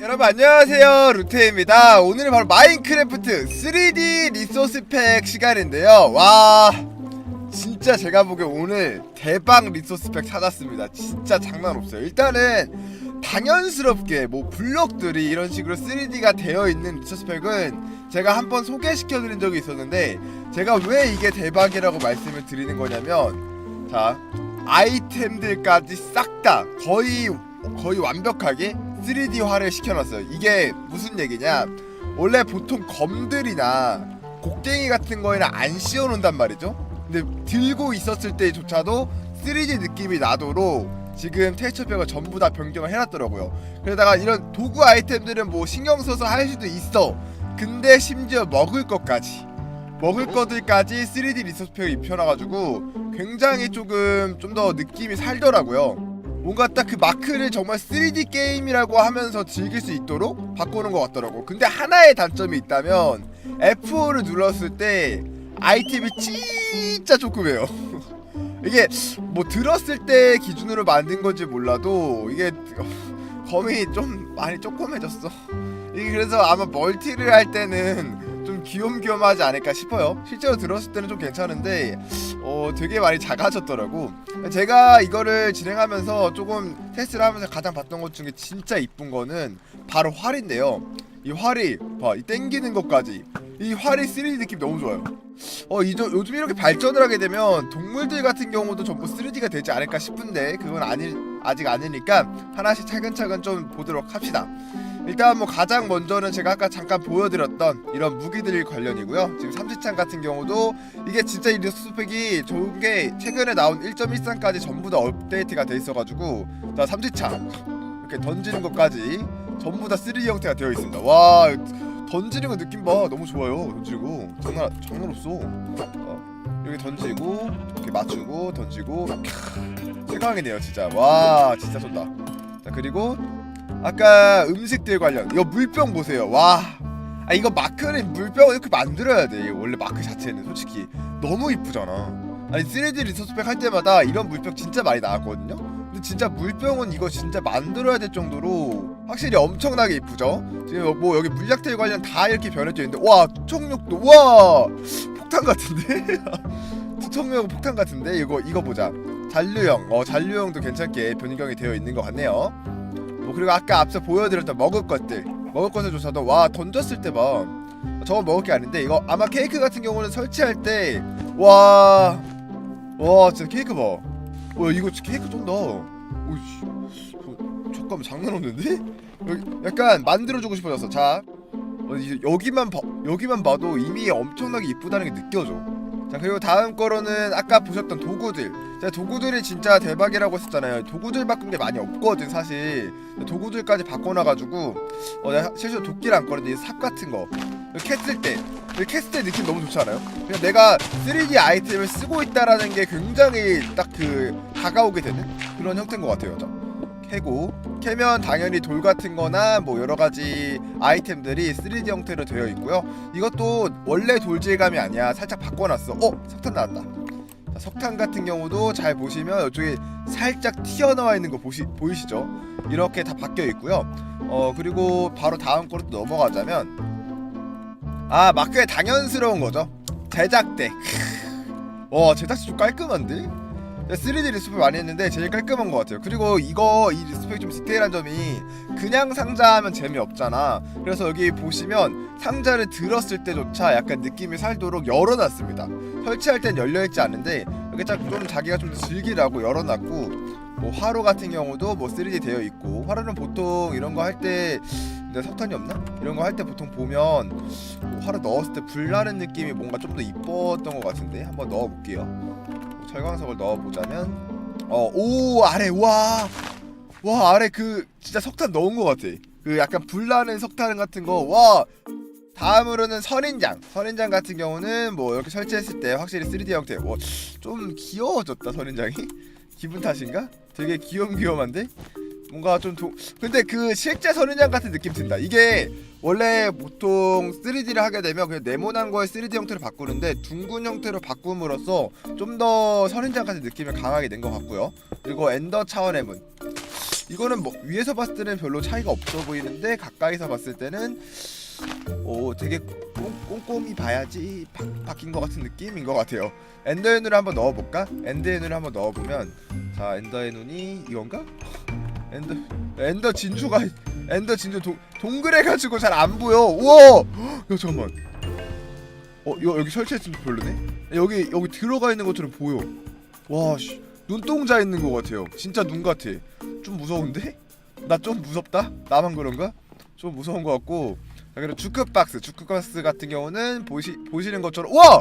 여러분 안녕하세요. 루테입니다. 오늘은 바로 마인크래프트 3D 리소스 팩 시간인데요. 와 진짜 제가 보기에 오늘 대박 리소스 팩 찾았습니다. 진짜 장난 없어요. 일단은 당연스럽게 뭐 블럭들이 이런 식으로 3D가 되어 있는 리소스 팩은 제가 한번 소개시켜 드린 적이 있었는데 제가 왜 이게 대박이라고 말씀을 드리는 거냐면 자 아이템들까지 싹 다 거의 거의 완벽하게 3D화를 시켜놨어요. 이게 무슨 얘기냐? 원래 보통 검들이나 곡괭이 같은 거에는 안 씌워놓는단 말이죠. 근데 들고 있었을 때조차도 3D 느낌이 나도록 지금 텍스처팩을 전부 다 변경을 해놨더라고요. 그러다가 이런 도구 아이템들은 뭐 신경 써서 할 수도 있어. 근데 심지어 먹을 것까지 먹을 것들까지 3D 리소스팩을 입혀놔가지고 굉장히 조금 좀 더 느낌이 살더라고요. 뭔가 딱 그 마크를 정말 3D 게임이라고 하면서 즐길 수 있도록 바꾸는 것 같더라고. 근데 하나의 단점이 있다면 F5를 눌렀을 때 아이템이 진짜 조금해요. 이게 뭐 들었을 때 기준으로 만든 건지 몰라도 이게 검이 좀 많이 조그매졌어. 이게 그래서 아마 멀티를 할 때는 좀 귀염귀염하지 않을까 싶어요. 실제로 들었을 때는 좀 괜찮은데 어 되게 많이 작아졌더라고. 제가 이거를 진행하면서 조금 테스트를 하면서 가장 봤던 것 중에 진짜 이쁜 거는 바로 활인데요. 이 활이 봐, 이 땡기는 것까지 이 활이 3D 느낌 너무 좋아요. 어, 이 요즘 이렇게 발전을 하게 되면 동물들 같은 경우도 전부 3D가 되지 않을까 싶은데 그건 아니 아직 아니니까 하나씩 차근차근 좀 보도록 합시다. 일단 뭐 가장 먼저는 제가 아까 잠깐 보여드렸던 이런 무기들 관련이고요. 지금 삼지창 같은 경우도 이게 진짜 이 리소스팩이 좋은 게 최근에 나온 1.13까지 전부 다 업데이트가 돼 있어가지고 자 삼지창 이렇게 던지는 것까지 전부 다 3D 형태가 되어 있습니다. 와 던지는 거 느낌 봐 너무 좋아요. 던지는 거 장난 장난 없어. 어, 이렇게 던지고 이렇게 맞추고 던지고 캬, 최강이네요 진짜. 와 진짜 좋다. 자 그리고 아까 음식들 관련 이거 물병 보세요. 와. 아, 이거 마크는 물병을 이렇게 만들어야 돼. 원래 마크 자체는 솔직히 너무 이쁘잖아. 아니 3D 리소스팩 할 때마다 이런 물병 진짜 많이 나왔거든요? 근데 진짜 물병은 이거 진짜 만들어야 될 정도로 확실히 엄청나게 이쁘죠? 지금 뭐 여기 물약들 관련 다 이렇게 변해져 있는데 와 투척력도 와! 폭탄 같은데? 투척력 폭탄 같은데? 이거 이거 보자. 잔류형. 어 잔류형도 괜찮게 변경이 되어 있는 것 같네요 뭐 그리고 아까 앞서 보여드렸던 먹을 것들 먹을 것을조차도 와 던졌을 때봐 저건 먹을 게 아닌데 이거 아마 케이크 같은 경우는 설치할 때 와 와 진짜 케이크 봐. 와 이거 케이크 쫀다. 오이씨 저, 잠깐만 장난 없는데? 약간 만들어주고 싶어졌어. 자 어, 여기만 봐 여기만 봐도 이미 엄청나게 이쁘다는 게 느껴져. 자 그리고 다음 거로는 아까 보셨던 도구들 제가 도구들이 진짜 대박이라고 했었잖아요 도구들 바꾼 게 많이 없거든 사실 도구들까지 바꿔놔가지고 어 내가 실제로 도끼를 안 꺼는데 삽 같은 거 캤을 때때 느낌 너무 좋지 않아요? 그냥 내가 3D 아이템을 쓰고 있다라는 게 굉장히 딱 그 다가오게 되는 그런 형태인 것 같아요 저. 캐고 캐면 당연히 돌 같은 거나 뭐 여러 가지 아이템들이 3D 형태로 되어 있고요. 이것도 원래 돌질감이 아니야. 살짝 바꿔놨어. 어? 석탄 나왔다. 자, 석탄 같은 경우도 잘 보시면 이쪽에 살짝 튀어나와 있는 거 보시, 보이시죠? 이렇게 다 바뀌어 있고요. 어 그리고 바로 다음 거로 또 넘어가자면 아 마크의 당연스러운 거죠. 제작대. 와 제작대 좀 깔끔한데? 3D 리스펙 많이 했는데 제일 깔끔한 것 같아요. 그리고 이거 이 리스펙 좀 디테일한 점이 그냥 상자하면 재미없잖아. 그래서 여기 보시면 상자를 들었을 때조차 약간 느낌이 살도록 열어놨습니다. 설치할 땐 열려있지 않은데 딱좀 자기가 좀 즐기라고 열어놨고 뭐 화로 같은 경우도 뭐 3D 되어 있고 화로는 보통 이런 거 할 때 근데 석탄이 없나? 이런 거 할 때 보통 보면 뭐 화로 넣었을 때 불나는 느낌이 뭔가 좀 더 이뻤던 것 같은데 한번 넣어볼게요. 철광석을 넣어보자면 어오 아래 와와 아래 그 진짜 석탄 넣은 것 같아. 그 약간 불나는 석탄 같은 거와. 다음으로는 선인장. 선인장 같은 경우는 뭐 이렇게 설치했을 때 확실히 3D 형태. 뭐좀 귀여워졌다 선인장이. 기분 탓인가? 되게 귀염귀염한데 뭔가 좀 도... 근데 그 실제 선인장 같은 느낌 든다 이게 원래 보통 3D를 하게 되면 그냥 네모난 거에 3D 형태로 바꾸는데 둥근 형태로 바꿈으로써 좀 더 선인장 같은 느낌이 강하게 된것 같고요. 그리고 엔더 차원의 문. 이거는 뭐 위에서 봤을 때는 별로 차이가 없어 보이는데 가까이서 봤을 때는 오 되게 꼼, 꼼꼼히 봐야지 바, 바뀐 것 같은 느낌인 것 같아요. 엔더의 눈을 한번 넣어볼까? 엔더의 눈을 한번 넣어보면 자 엔더의 눈이 이건가? 엔더 엔더 진주가 엔더 진주 동, 동그래가지고 잘 안 보여. 우와! 야 잠깐만. 어 여, 여기 설치했으면 별로네. 여기 여기 들어가 있는 것처럼 보여. 와 씨. 눈동자 있는 것 같아요. 진짜 눈 같아. 좀 무서운데? 나 좀 무섭다? 나만 그런가? 좀 무서운 것 같고. 자, 그리고 주크박스. 주크박스 같은 경우는 보시 보시는 것처럼 와!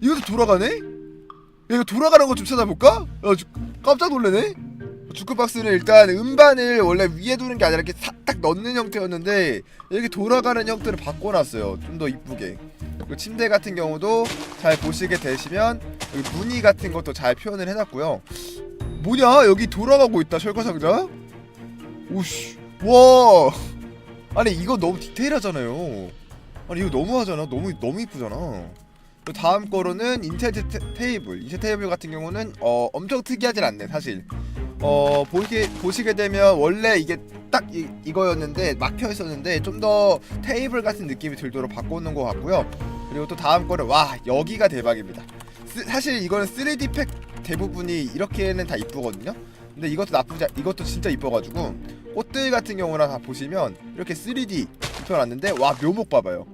이것도 돌아가네? 야, 이거 돌아가는 거좀 찾아볼까? 야, 주, 깜짝 놀래네. 주크박스는 일단 음반을 원래 위에 두는 게 아니라 이렇게 싹딱 넣는 형태였는데 이렇게 돌아가는 형태를 바꿔놨어요. 좀 더 이쁘게. 그리고 침대 같은 경우도 잘 보시게 되시면 여기 무늬 같은 것도 잘 표현을 해놨고요. 뭐냐 여기 돌아가고 있다 철거 상자. 오씨 와 아니 이거 너무 디테일하잖아요. 아니 이거 너무하잖아. 너무 너무 이쁘잖아. 그 다음 거로는 테, 테이블. 인테리어 테이블 같은 경우는 어 엄청 특이하진 않네 사실. 어 보시게 보시게 되면 원래 이게 딱 이, 이거였는데 막혀 있었는데 좀 더 테이블 같은 느낌이 들도록 바꿔놓은 것 같고요. 그리고 또 다음 거는 와 여기가 대박입니다. 쓰- 사실 이거는 3D 팩 대부분이 이렇게는 다 이쁘거든요. 근데 이것도 나쁘지 않- 이것도 진짜 이뻐가지고 꽃들 같은 경우나 다 보시면 이렇게 3D 입혀놨는데 와 묘목 봐봐요.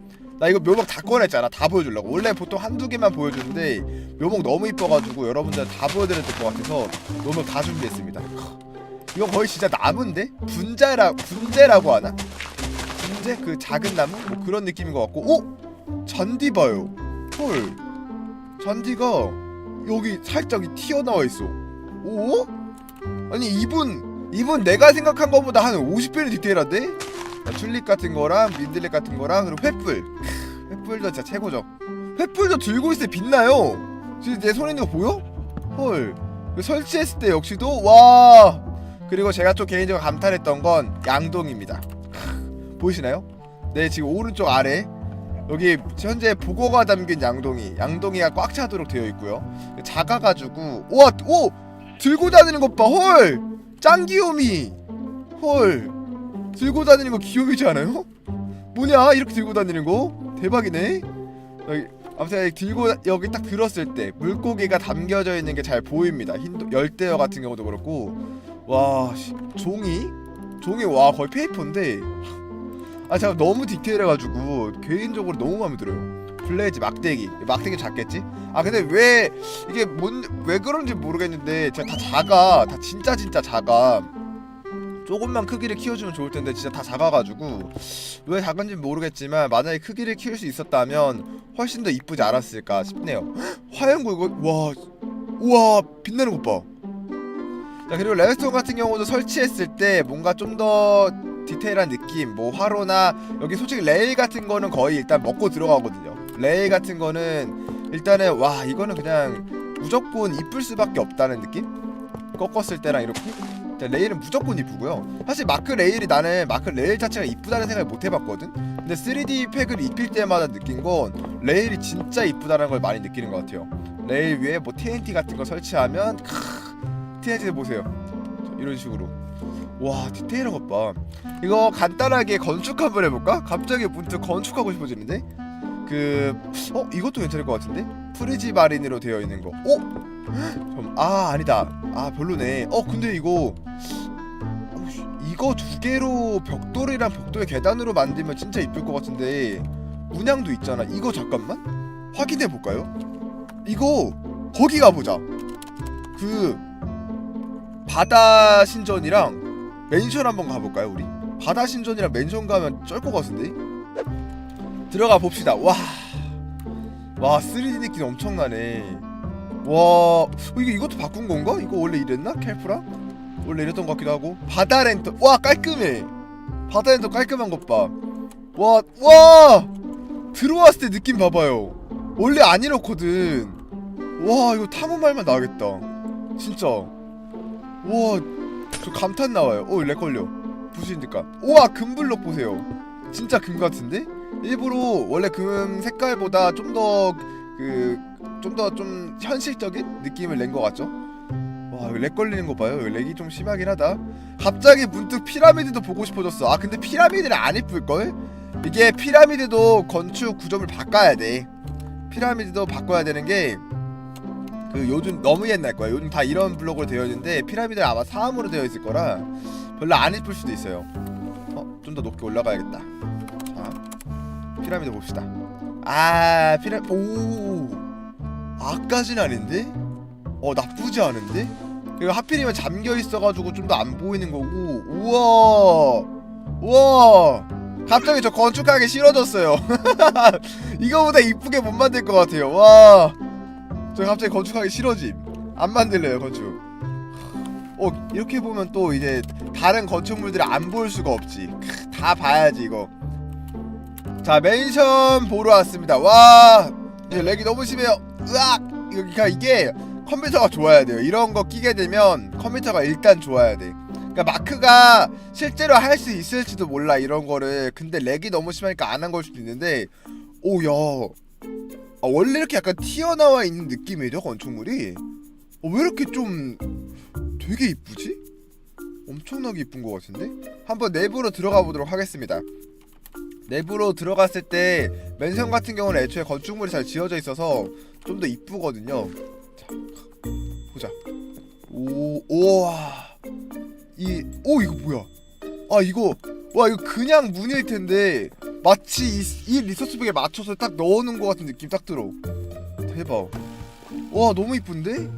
나 이거 묘목 다 꺼냈잖아. 다 보여주려고. 원래 보통 한두 개만 보여주는데 묘목 너무 이뻐가지고 여러분들 다 보여드려야 될 것 같아서 묘목 다 준비했습니다. 이거 거의 진짜 나무인데 분자라 분재라고 하나? 분재 그 작은 나무 뭐 그런 느낌인 것 같고, 오 잔디 봐요. 헐 잔디가 여기 살짝 튀어나와 있어. 오? 아니 이분 이분 내가 생각한 것보다 한 50배는 디테일한데? 자, 튤립 같은 거랑 민들레 같은 거랑 그리고 횃불. 크, 횃불도 진짜 최고죠. 횃불도 들고 있을 때 빛나요. 지금 내 손에 있는 거 보여? 헐. 설치했을 때 역시도 와. 그리고 제가 좀 개인적으로 감탄했던 건 양동입니다. 크, 보이시나요? 네 지금 오른쪽 아래 여기 현재 보고가 담긴 양동이 양동이가 꽉 차도록 되어 있고요. 작아가지고 우와 오 들고 다니는 것 봐. 헐 짱 귀요미. 헐 들고 다니는 거 귀요미지 않아요? 뭐냐 이렇게 들고 다니는 거 대박이네. 여기 아무튼 들고 여기 딱 들었을 때 물고기가 담겨져 있는 게 잘 보입니다. 흰 열대어 같은 경우도 그렇고 와 씨, 종이 종이 와 거의 페이퍼인데 아 제가 너무 디테일해가지고 개인적으로 너무 마음에 들어요. 플레이지 막대기 막대기 작겠지? 아 근데 왜 이게 뭔 왜 그런지 모르겠는데 진짜 다 작아 다 진짜 진짜 작아 조금만 크기를 키워주면 좋을 텐데 진짜 다 작아가지고 왜 작은지 모르겠지만 만약에 크기를 키울 수 있었다면 훨씬 더 이쁘지 않았을까 싶네요. 헉, 화염구 이거 와 우와 빛나는 것 봐. 자 그리고 레드스톤 같은 경우도 설치했을 때 뭔가 좀더 디테일한 느낌 뭐 화로나 여기 솔직히 레일 같은 거는 거의 일단 먹고 들어가거든요 레일 같은 거는 일단은 와 이거는 그냥 무조건 이쁠 수밖에 없다는 느낌 꺾었을 때랑 이렇게 레일은 무조건 이쁘고요. 사실 마크 레일이 나는 마크 레일 자체가 이쁘다는 생각을 못 해봤거든. 근데 3D 팩을 입힐 때마다 느낀 건 레일이 진짜 이쁘다는 걸 많이 느끼는 것 같아요. 레일 위에 뭐 TNT 같은 거 설치하면 크 TNT 보세요. 이런 식으로. 와 디테일한 것 봐. 이거 간단하게 건축 한번 해볼까? 갑자기 문득 건축하고 싶어지는데 그... 어? 이것도 괜찮을 것 같은데? 프리지 마린으로 되어 있는 거 어? 잠- 아 아니다 아 별로네 어 근데 이거 이거 두 개로 벽돌이랑 벽돌 계단으로 만들면 진짜 이쁠 것 같은데 문양도 있잖아 이거 잠깐만 확인해 볼까요? 이거 거기 가보자 그 바다 신전이랑 맨션 한번 가볼까요 우리? 바다 신전이랑 맨션 가면 쩔 것 같은데? 들어가 봅시다 와. 와 3D 느낌 엄청나네 와 어, 이게 이것도 바꾼 건가? 이거 원래 이랬나? 캘프랑? 원래 이랬던 것 같기도 하고 바다 랜턴 와 깔끔해 바다 랜턴 깔끔한 것 봐 와 와 들어왔을 때 느낌 봐봐요 원래 안 이렇거든 와 이거 탐험할만 나겠다 진짜 와 저 감탄 나와요. 오, 렉 걸려. 부수니까. 우와, 금블록 보세요. 진짜 금 같은데? 일부러 원래 금 색깔보다 좀 더 그 좀더좀 현실적인 느낌을 낸 것 같죠? 와, 렉 걸리는 거 봐요. 렉이 좀 심하긴 하다. 갑자기 문득 피라미드도 보고 싶어졌어. 아 근데 피라미드는 안 이쁠 걸? 이게 피라미드도 건축 구조물 바꿔야 돼. 피라미드도 바꿔야 되는 게 그 요즘 너무 옛날 거야. 요즘 다 이런 블록으로 되어 있는데 피라미드는 아마 사암으로 되어 있을 거라 별로 안 이쁠 수도 있어요. 어, 좀더 높게 올라가야겠다. 자, 피라미드 봅시다. 아, 피라 오, 아까진 아닌데? 어, 나쁘지 않은데? 이거 하필이면 잠겨 있어가지고 좀 더 안 보이는 거고. 우와, 우와. 갑자기 저 건축하기 싫어졌어요. 이거보다 이쁘게 못 만들 것 같아요. 와, 저 갑자기 건축하기 싫어짐. 안 만들래요 건축. 어 이렇게 보면 또 이제 다른 건축물들을 안 볼 수가 없지. 크, 다 봐야지 이거. 자 맨션 보러 왔습니다. 와 렉이 너무 심해요. 으악 그러니까 이게 컴퓨터가 좋아야 돼요. 이런 거 끼게 되면 컴퓨터가 일단 좋아야 돼. 그러니까 마크가 실제로 할 수 있을지도 몰라 이런 거를. 근데 렉이 너무 심하니까 안 한 걸 수도 있는데 오야 아, 원래 이렇게 약간 튀어나와 있는 느낌이죠 건축물이. 어, 왜 이렇게 좀 되게 이쁘지? 엄청나게 이쁜 것 같은데? 한번 내부로 들어가 보도록 하겠습니다. 내부로 들어갔을 때 맨션 같은 경우는 애초에 건축물이 잘 지어져 있어서 좀 더 이쁘거든요. 자, 보자. 오, 우와. 이, 오 이거 뭐야? 아 이거 와 이거 그냥 문일 텐데 마치 이, 이 리소스백에 맞춰서 딱 넣어놓은 것 같은 느낌 딱 들어. 대박. 와 너무 이쁜데?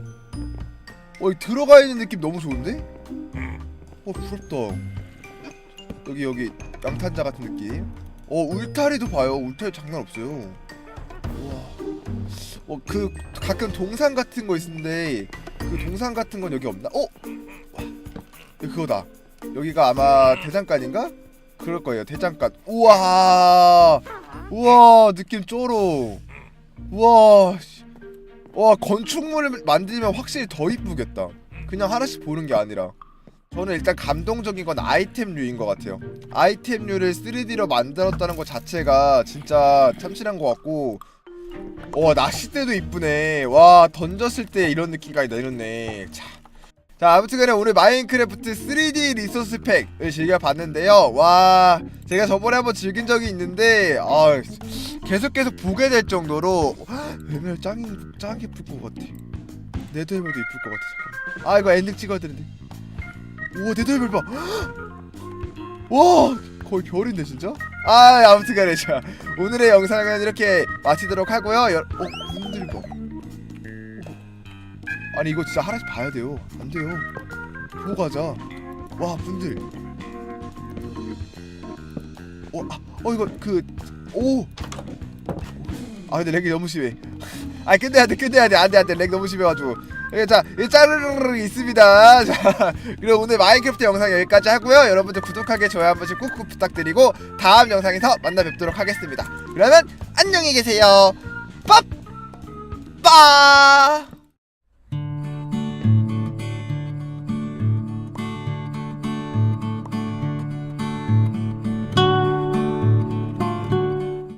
와이 들어가 있는 느낌 너무 좋은데? 어 부럽다. 여기 여기 양탄자 같은 느낌. 어 울타리도 봐요. 울타리 장난 없어요. 와. 어그 가끔 동상 같은 거 있는데 그 동상 같은 건 여기 없나? 어? 와, 그거다. 여기가 아마 대장간인가? 그럴 거예요. 대장간. 우와. 우와, 느낌 쪼로. 우와. 씨. 와, 건축물을 만들면 확실히 더 이쁘겠다. 그냥 하나씩 보는 게 아니라. 저는 일단 감동적인 건 아이템류인 것 같아요. 아이템류를 3D로 만들었다는 것 자체가 진짜 참신한 것 같고 와 낚싯대도 이쁘네. 와 던졌을 때 이런 느낌까지 내렸네. 자, 자 아무튼간에 오늘 마인크래프트 3D 리소스 팩을 즐겨봤는데요. 와 제가 저번에 한번 즐긴 적이 있는데 아 계속 계속 보게 될 정도로 에메랄 짱이 짱 예쁠 것 같아. 네더에mer도 이쁠 것 같아 잠깐만. 아 이거 엔딩 찍어야 되는데 우와 네더에mer 봐. 와 거의 별인데 진짜? 아 아무튼간에 자 오늘의 영상은 이렇게 마치도록 하고요. 여, 어 분들 봐 어. 아니 이거 진짜 하나씩 봐야 돼요. 안 돼요. 보고 가자. 와 분들. 어, 아, 어 이거 그오아 근데 렉이 너무 심해 아 끝내야 돼 끝내야 돼 안돼 안돼 렉 너무 심해가지고 예, 자, 이 짜르르르 있습니다. 자, 그리고 오늘 마인크래프트 영상 여기까지 하고요. 여러분들 구독하기, 좋아요 한 번씩 꾹꾹 부탁드리고 다음 영상에서 만나 뵙도록 하겠습니다. 그러면 안녕히 계세요. 빠빠.